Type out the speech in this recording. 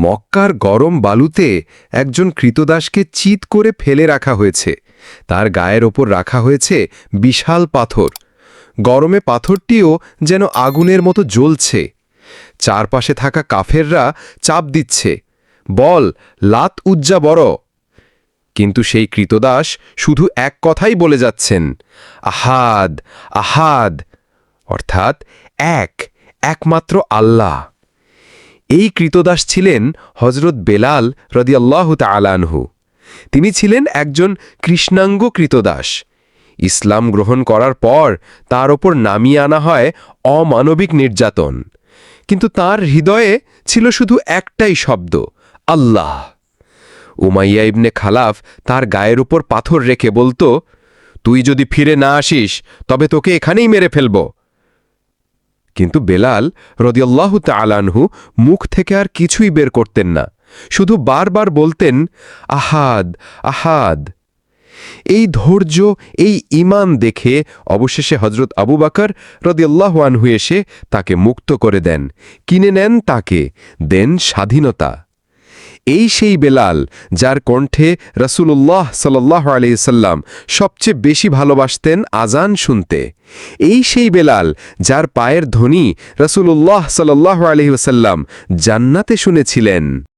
মক্কার গরম বালুতে একজন কৃতদাসকে চিত করে ফেলে রাখা হয়েছে। তার গায়ের ওপর রাখা হয়েছে বিশাল পাথর। গরমে পাথরটিও যেন আগুনের মতো জ্বলছে। চারপাশে থাকা কাফেররা চাপ দিচ্ছে। বল, লাত উজ্জা বড়। কিন্তু সেই কৃতদাস শুধু এক কথাই বলে যাচ্ছেন, আহাদ আহাদ। অর্থাৎ এক, একমাত্র আল্লাহ। এই কৃতদাস ছিলেন হজরত বেলাল রদিয়াল্লাহ তালানহু তিনি ছিলেন একজন কৃষ্ণাঙ্গ কৃতদাস। ইসলাম গ্রহণ করার পর তার ওপর নামিয়ে আনা হয় অমানবিক নির্যাতন। কিন্তু তার হৃদয়ে ছিল শুধু একটাই শব্দ, আল্লাহ। উমাইয়া ইবনে খালাফ তার গায়ের উপর পাথর রেখে বলতো, তুই যদি ফিরে না আসিস, তবে তোকে এখানেই মেরে ফেলব। কিন্তু বেলাল রদিয়াল্লাহ তালানহু মুখ থেকে আর কিছুই বের করতেন না। শুধু বারবার বলতেন, আহাদ আহাদ। এই ধৈর্য, এই ইমান দেখে অবশেষে হজরত আবু বাকর রদিয়াল্লাহ আনহু এসে তাকে মুক্ত করে দেন। কিনে নেন তাকে, দেন স্বাধীনতা। এই সেই বেলাল, যার কণ্ঠে রসুল্লাহ সাল্লাহ আলিয়াল্লাম সবচেয়ে বেশি ভালোবাসতেন আজান শুনতে। এই সেই বেলাল, যার পায়ের ধ্বনি রসুল্লাহ সাল্লাহ আলহিউসাল্লাম জান্নাতে শুনেছিলেন।